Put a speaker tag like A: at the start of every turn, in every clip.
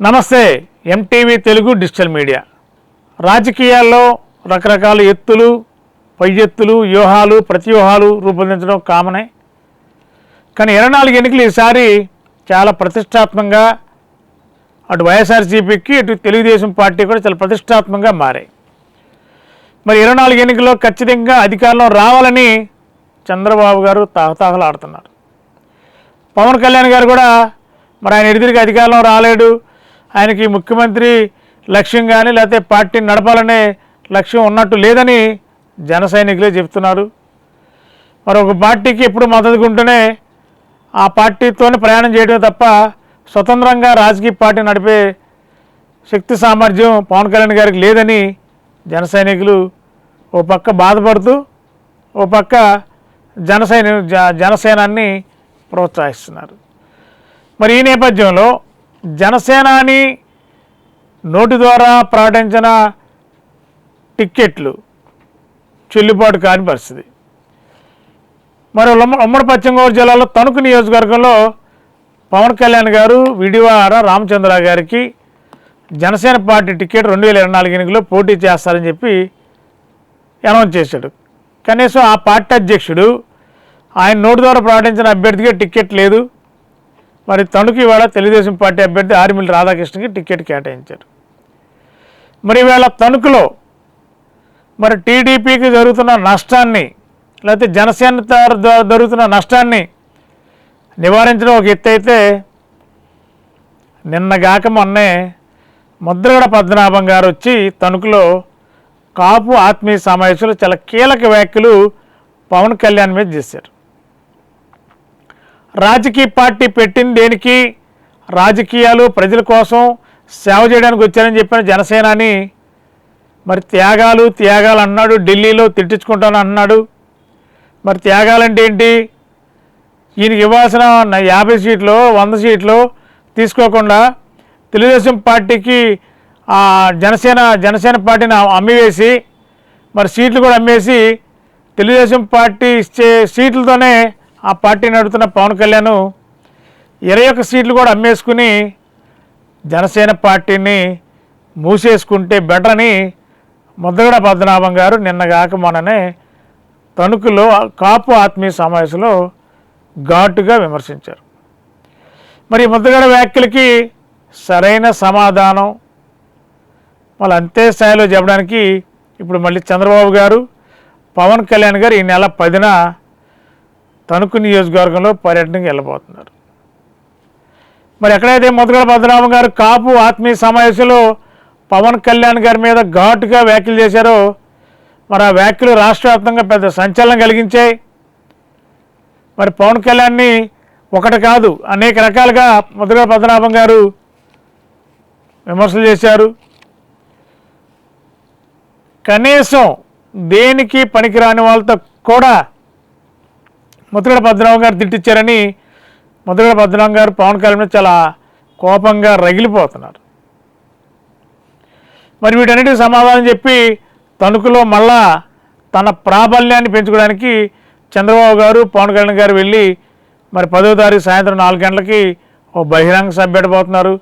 A: నమస్తే MTV Telugu digital media. రాజకీయాల్లో రకరకాల ఎత్తులు పై ఎత్తులు వ్యూహాలు ప్రతివ్యూహాలు రూపొందించడం కామనే. కానీ ఇరవై నాలుగు ఎన్నికలు ఈసారి చాలా ప్రతిష్టాత్మకంగా అటు వైఎస్ఆర్సీపీకి ఇటు తెలుగుదేశం పార్టీ కూడా చాలా ప్రతిష్టాత్మకంగా మారాయి మరి ఇరవై నాలుగు ఎన్నికల్లో ఖచ్చితంగా అధికారంలో రావాలని చంద్రబాబు గారు తాహతాహలాడుతున్నారు. పవన్ కళ్యాణ్ గారు కూడా మరి ఆయన ఎదురుగా అధికారంలో రాలేడు ఆయనకి ముఖ్యమంత్రి లక్ష్యం కానీ లేకపోతే పార్టీని నడపాలనే లక్ష్యం ఉన్నట్టు లేదని జన సైనికులే చెప్తున్నారు మరి ఒక పార్టీకి ఎప్పుడు మద్దతుకుంటూనే ఆ పార్టీతోనే ప్రయాణం చేయడమే తప్ప స్వతంత్రంగా రాజకీయ పార్టీ నడిపే శక్తి సామర్థ్యం పవన్ కళ్యాణ్ గారికి లేదని జన సైనికులు ఓ పక్క బాధపడుతూ ఓ పక్క జనసైని జ జనసేనాన్ని ప్రోత్సహిస్తున్నారు. మరి ఈ నేపథ్యంలో జనసేనాని నోటి ద్వారా ప్రకటించిన టిక్కెట్లు చెల్లుబాటు కాని పరిస్థితి. మరి ఉమ్మ- ఉమ్మడి పశ్చిమ గోదావరి జిల్లాలో తణుకు నియోజకవర్గంలో పవన్ కళ్యాణ్ గారు విడివాడ రామచంద్ర గారికి జనసేన పార్టీ టికెట్ రెండు వేల ఇరవై నాలుగు ఎన్నికల్లో పోటీ చేస్తారని చెప్పి అనౌన్స్ చేశాడు. కనీసం ఆ పార్టీ అధ్యక్షుడు ఆయన నోటి ద్వారా ప్రకటించిన అభ్యర్థికి టికెట్ లేదు. మరి తణుకు ఇవాళ తెలుగుదేశం పార్టీ అభ్యర్థి ఆర్మిల్ రాధాకృష్ణకి టికెట్ కేటాయించారు. మరి ఇవాళ తణుకులో మరి టీడీపీకి జరుగుతున్న నష్టాన్ని లేకపోతే జనసేన జరుగుతున్న నష్టాన్ని నివారించడం ఒక ఎత్తు అయితే నిన్నగాక మొన్నే ముద్రగడ పద్మనాభం గారు వచ్చి తణుకులో కాపు ఆత్మీయ సమావేశంలో చాలా కీలక వ్యాఖ్యలు పవన్ కళ్యాణ్ మీద చేశారు. రాజకీయ పార్టీ పెట్టింది దేనికి? రాజకీయాలు ప్రజల కోసం సేవ చేయడానికి వచ్చారని చెప్పిన జనసేనాని. మరి త్యాగాలు త్యాగాలు అన్నాడు ఢిల్లీలో తిట్టించుకుంటాను అన్నాడు. మరి త్యాగాలంటే ఏంటి? ఈయనకి ఇవ్వాల్సిన యాభై సీట్లు వంద సీట్లు తీసుకోకుండా తెలుగుదేశం పార్టీకి జనసేన జనసేన పార్టీని అమ్మివేసి మరి సీట్లు కూడా అమ్మేసి తెలుగుదేశం పార్టీ ఇచ్చే సీట్లతోనే ఆ పార్టీ నడుపుతున్న పవన్ కళ్యాణ్ ఇరవై ఒక్క సీట్లు కూడా అమ్మేసుకుని జనసేన పార్టీని మూసేసుకుంటే బెటర్ అని ముద్దగడ పద్మనాభం గారు నిన్నగాక మొన్ననే తణుకులో కాపు ఆత్మీయ సమావేశంలో ఘాటుగా విమర్శించారు. మరి ముద్దగడ వ్యాఖ్యలకి సరైన సమాధానం వాళ్ళు అంతే స్థాయిలో చెప్పడానికి ఇప్పుడు మళ్ళీ చంద్రబాబు గారు పవన్ కళ్యాణ్ గారు ఈ నెల పదిన తణుకు నియోజకవర్గంలో పర్యటనకి వెళ్ళబోతున్నారు. మరి ఎక్కడైతే ముద్రగడ పద్మనాభం గారు కాపు ఆత్మీయ సమావేశంలో పవన్ కళ్యాణ్ గారి మీద ఘాటుగా వ్యాఖ్యలు చేశారో మరి ఆ వ్యాఖ్యలు రాష్ట్ర వ్యాప్తంగా పెద్ద సంచలనం కలిగించాయి. మరి పవన్ కళ్యాణ్ని ఒకటి కాదు అనేక రకాలుగా ముద్రగడ పద్మనాభం గారు విమర్శలు చేశారు. కనీసం దేనికి పనికిరాని వాళ్ళతో కూడా ముద్రగడ పద్మనాభం గారు తిట్టించారని ముద్రగడ పద్మనాభం గారు పవన్ కళ్యాణ్ మీద చాలా కోపంగా రగిలిపోతున్నారు. మరి వీటన్నిటికి సమాధానం చెప్పి తణుకులో మళ్ళా తన ప్రాబల్యాన్ని పెంచుకోవడానికి చంద్రబాబు గారు పవన్ కళ్యాణ్ గారు వెళ్ళి మరి పదో తారీఖు సాయంత్రం నాలుగు గంటలకి ఓ బహిరంగ సభ పెట్టబోతున్నారు.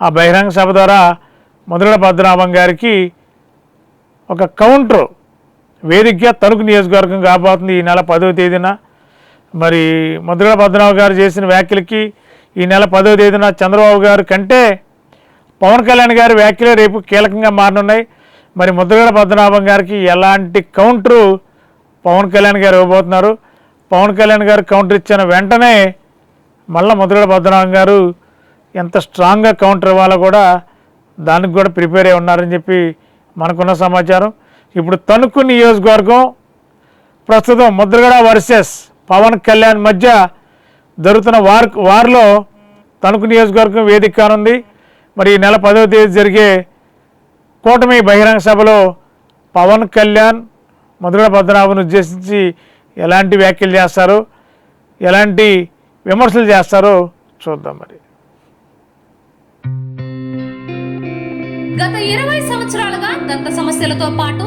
A: ఆ బహిరంగ సభ ద్వారా ముద్రగడ పద్మనాభం గారికి ఒక కౌంటర్ వేదికగా తణుకు నియోజకవర్గం కాబోతుంది ఈ నెల పదవ తేదీన. మరి ముద్రగడ పద్మనాభ గారు చేసిన వ్యాఖ్యలకి ఈ నెల పదవ తేదీన చంద్రబాబు గారు కంటే పవన్ కళ్యాణ్ గారి వ్యాఖ్యలే రేపు కీలకంగా మారనున్నాయి. మరి ముద్రగడ పద్మనాభం గారికి ఎలాంటి కౌంటరు పవన్ కళ్యాణ్ గారు ఇవ్వబోతున్నారు? పవన్ కళ్యాణ్ గారు కౌంటర్ ఇచ్చిన వెంటనే మళ్ళీ ముద్రగడ పద్మనాభం గారు ఎంత స్ట్రాంగ్గా కౌంటర్ ఇవ్వాలో కూడా దానికి కూడా ప్రిపేర్ అయి ఉన్నారని చెప్పి మనకున్న సమాచారం. ఇప్పుడు తణుకు నియోజకవర్గం ప్రస్తుతం ముద్రగడ వర్సెస్ పవన్ కళ్యాణ్ మధ్య జరుగుతున్న వార్ వార్లో తణుకు నియోజకవర్గం వేదిక కానుంది. మరి ఈ నెల పదవ తేదీ జరిగే కూటమి బహిరంగ సభలో పవన్ కళ్యాణ్ మధుర పద్మనాభను ఉద్దేశించి ఎలాంటి వ్యాఖ్యలు చేస్తారు ఎలాంటి విమర్శలు చేస్తారో చూద్దాం మరి.
B: గత ఇరవై సంవత్సరాలుగా దంత సమస్యలతో పాటు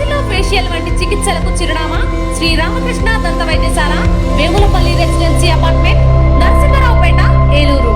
B: ఫాసిలో ఫేషియల్ వంటి చికిత్సలకు చిరునామా? శ్రీ రామకృష్ణ దంత వైద్యశాల వేములపల్లి రెసిడెన్సీ అపార్ట్మెంట్ నరసింహరావుపేట ఏలూరు.